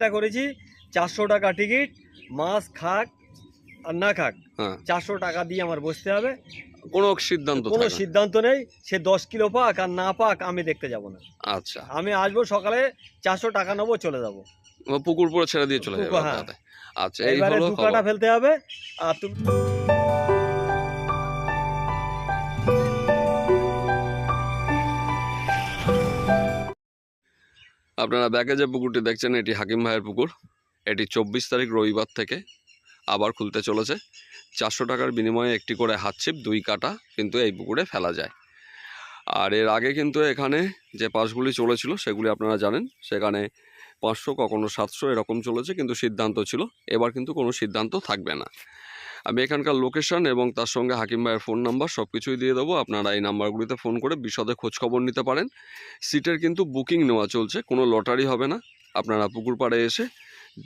একটা করেছি চারশো টাকা টিকিট মাছ খাক আর না খাক। হ্যাঁ। চারশো টাকা দিয়ে আমার বসতে হবে। কোনো সিদ্ধান্ত কোনো সিদ্ধান্ত নেই সে দশ কিলো পাক আর না পাক আমি দেখতে যাব না। আচ্ছা। আমি আসব সকালে চারশো টাকা নেব চলে যাব। পুকুর পুরো ছেড়ে দিয়ে চলে যাবে হ্যাঁ। আচ্ছা এই এইবারে হলো দু কাটা ফেলতে হবে আর তুমি আপনারা ব্যাকে যে পুকুরটি দেখছেন, এটি হাকিম ভাইয়ের পুকুর। এটি চব্বিশ তারিখ রবিবার থেকে আবার খুলতে চলেছে। চারশো টাকার বিনিময়ে একটি করে হাতছিপ, দুই কাটা কিন্তু এই পুকুরে ফেলা যায়। আর এর আগে কিন্তু এখানে যে পাসগুলি চলেছিল, সেগুলি আপনারা জানেন। সেখানে পাঁচশো, কখনো সাতশো এরকম চলেছে, কিন্তু সিদ্ধান্ত ছিল। এবার কিন্তু কোনো সিদ্ধান্ত থাকবে না। আমি এখানকার লোকেশন এবং তার সঙ্গে হাকিম ভাইয়ের ফোন নাম্বার সব কিছুই দিয়ে দেবো। আপনারা এই নাম্বারগুলিতে ফোন করে বিশদে খোঁজখবর নিতে পারেন। সিটের কিন্তু বুকিং নেওয়া চলছে কোনো লটারি হবে না। আপনারা পুকুর পাড়ে এসে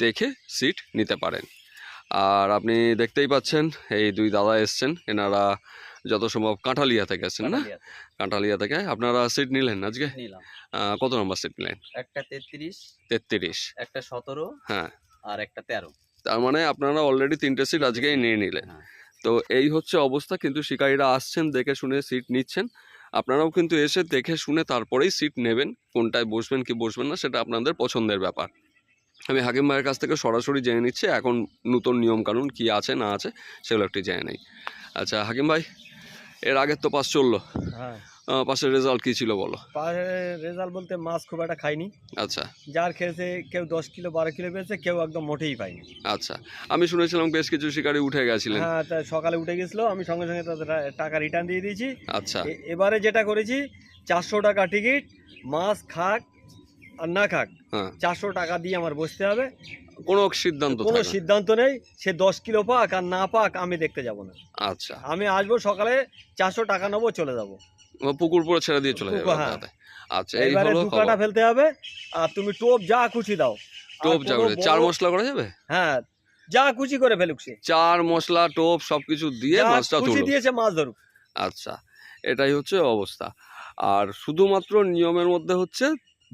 দেখে সিট নিতে পারেন। আর আপনি দেখতেই পাচ্ছেন এই দুই দাদা এসছেন। এনারা যত সম্ভব কাঁঠালিয়া থেকে এসছেন না কাঁঠালিয়া থেকে। আপনারা সিট নিলেন আজকে? কত নম্বর সিট নিলেন? একটা তেত্রিশ তেত্রিশ। একটা সতেরো হ্যাঁ। আর একটা তেরো। তার মানে আপনারা অলরেডি তিনটে সিট আজকেই নিয়ে নিলেন। হ্যাঁ। তো এই হচ্ছে অবস্থা কিন্তু শিকারীরা আসছেন দেখে শুনে সিট নিচ্ছেন। আপনারাও কিন্তু এসে দেখে শুনে তারপরেই সিট নেবেন কোনটায় বসবেন কি বসবেন না সেটা আপনাদের পছন্দের ব্যাপার। আমি হাকিম ভাইয়ের কাছ থেকে সরাসরি জেনে নিচ্ছি এখন নতুন নিয়মকানুন কি আছে না আছে সেগুলো একটু জেনে নেই। আচ্ছা হাকিম ভাই এর আগের তো পাস চলল। পাসের রেজাল্ট কি ছিল বলো? রেজাল্ট বলতে মাছ খুব একটা খাইনি। আচ্ছা। যার খেয়েছে কেউ দশ কিলো বারো কিলো পেয়েছে কেউ একদম মোটেই পায়নি। আচ্ছা। আমি শুনেছিলাম বেশ কিছু শিকারি উঠে গেছিলেন। হ্যাঁ তা সকালে উঠে গেছিল আমি সঙ্গে সঙ্গে তাদের টাকা রিটার্ন দিয়ে দিয়েছি। আচ্ছা। এবারে যেটা করেছি চারশো টাকা টিকিট মাছ খাক আর না খাক হ্যাঁ। চারশো টাকা দিয়ে আমার বসতে হবে। কোনো সিদ্ধান্ত কোনো সিদ্ধান্ত নেই সে দশ কিলো পাক আর না পাক আমি দেখতে যাব না। আচ্ছা। আমি আসব সকালে চারশো টাকা নেব চলে যাব। পুকুর পুরো ছেড়ে দিয়ে চলে যাবে হ্যাঁ। আচ্ছা এই হলো কাটা ফেলতে হবে আর তুমি টোপ যা খুশি দাও। টোপ যা চার মশলা করা যাবে? হ্যাঁ যা খুশি করে ফেলুক সে। চার মশলা টোপ সবকিছু দিয়ে মাছটা খুশি দিয়েছে মাছ ধরুক। আচ্ছা এটাই হচ্ছে অবস্থা। আর শুধুমাত্র নিয়মের মধ্যে হচ্ছে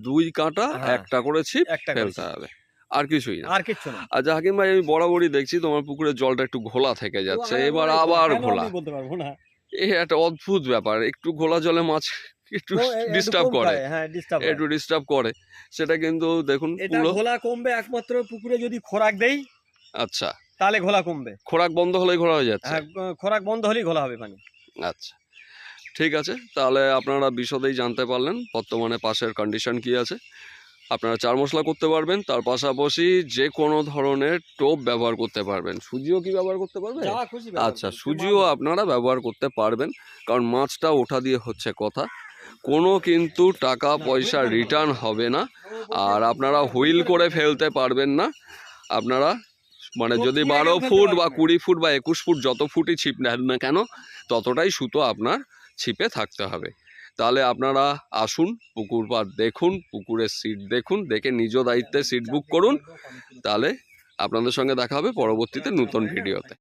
দুই কাঁটা হ্যাঁ। একটা করে ছিপ একটা ফেলতে হবে। আর কিছুই না। আর কিচ্ছু না। আচ্ছা হাকিম ভাই আমি বরাবরই দেখছি তোমার পুকুরের জলটা একটু ঘোলা থেকে যাচ্ছে। এবার আবার ঘোলা আমি বলতে পারব না? এই একটা অদ্ভুত ব্যাপার। একটু ঘোলা জলে মাছ একটু এ- ডিস্টার্ব করে। হ্যাঁ একটু ডিস্টার্ব করে। সেটা কিন্তু দেখুন পুরো ঘোলা কমবে একমাত্র পুকুরে যদি খোরাক দেই আচ্ছা। তাহলে ঘোলা কমবে। খোরাক বন্ধ হলেই ঘোরা হয়ে যাচ্ছে। হ্যাঁ খোরাক বন্ধ হলেই ঘোলা হবে পানি। আচ্ছা। ঠিক আছে তাহলে আপনারা বিশদেই জানতে পারলেন বর্তমানে পাশের কন্ডিশন কি আছে। আপনারা চার মশলা করতে পারবেন তার পাশাপাশি যে কোনো ধরনের টোপ ব্যবহার করতে পারবেন। সুজিও কি ব্যবহার করতে পারবেন? আচ্ছা সুজিও আপনারা ব্যবহার করতে পারবেন কারণ মাছটা ওঠা দিয়ে হচ্ছে কথা। কোনো কিন্তু টাকা পয়সা রিটার্ন হবে না আর আপনারা হুইল করে ফেলতে পারবেন না। আপনারা মানে যদি বারো ফুট বা কুড়ি ফুট বা একুশ ফুট যত ফুটই ছিপ নেন না কেন ততটাই সুতো আপনার ছিপে থাকতে হবে। তাহলে আপনারা আসুন পুকুর পার দেখুন, পুকুরের সিট দেখুন, দেখে নিজ দায়িত্বে সিট বুক করুন। তাহলে আপনাদের সঙ্গে দেখা হবে পরবর্তীতে নতুন ভিডিওতে।